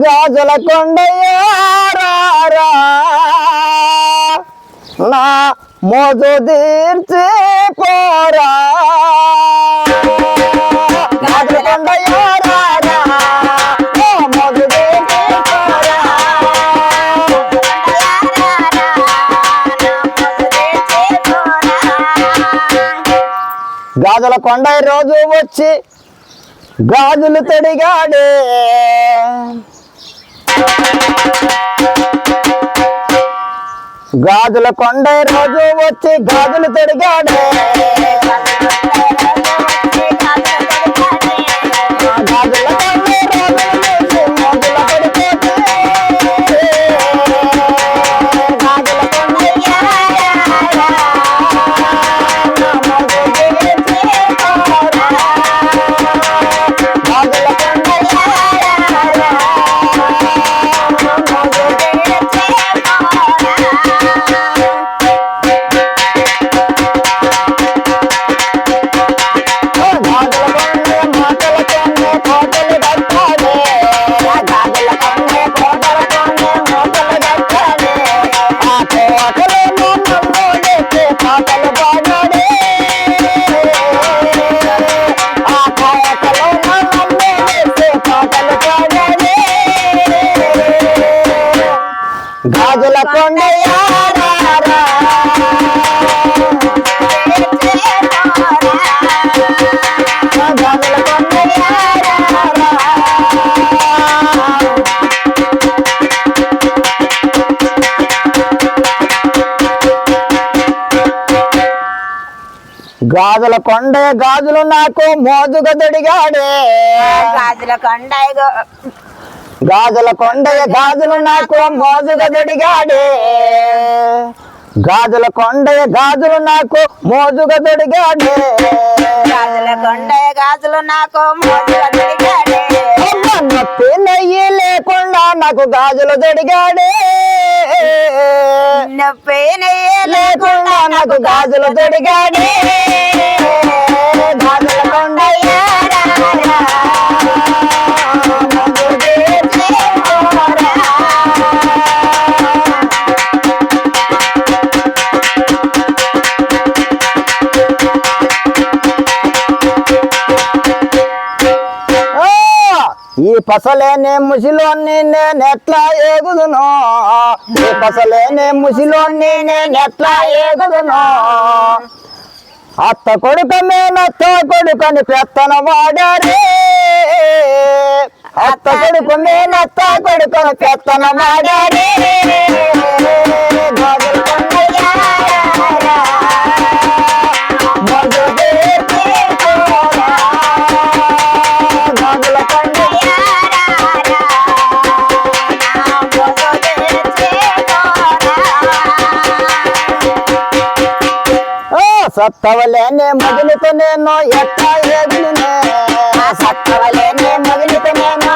గాజుల కొండయ్యారా నా మోజు తీర్చి పోరా. గాజుల కొండయ్యారా నా మోజు తీర్చి పోరా. గాజుల కొండ రోజు వచ్చి గాజులు తడిగాడే. గాజుల కొండ రోజు వచ్చి గాజులు తిరిగాడే రాజుల కొండయ్యారా గాజుల కొండయ్యారా గాజుల కొండ గాజులు నాకు మోజుగా దడిగాడే గాజుల కొండ గాజుల కొండ గాజులు నాకు మోజుగా దడిగాడే. గాజుల కొండ గాజులు నాకు మోజుగా దడిగాడే. గాజుల కొండ గాజులు నాకు తిరిగాడే అమ్మ నొప్పి నెయ్యి లేకుండా నాకు గాజులు దడిగాడే. నొప్పి నెయ్యి లేకుండా నాకు గాజులు దొడిగాడే. పసలేనే ముసిలోని నేను ఎట్లా ఏగుదును. ఈ పసలేనే ముసిలోని నేను ఎట్లా ఏగుదును. అత్త కొడుక మేనత్త కొడుకని పెత్తన వాడారే. అత్త కొడుకు మేనత్త కొడుకను పెత్తన వాడారే. ಸತ್ತವಲೇನೆ ಮಗನಿತನೇನೋ ಎತ್ತ ಹೇಳಿನೇ ಸತ್ತವಲೇನೆ ಮಗನಿತನೇನೋ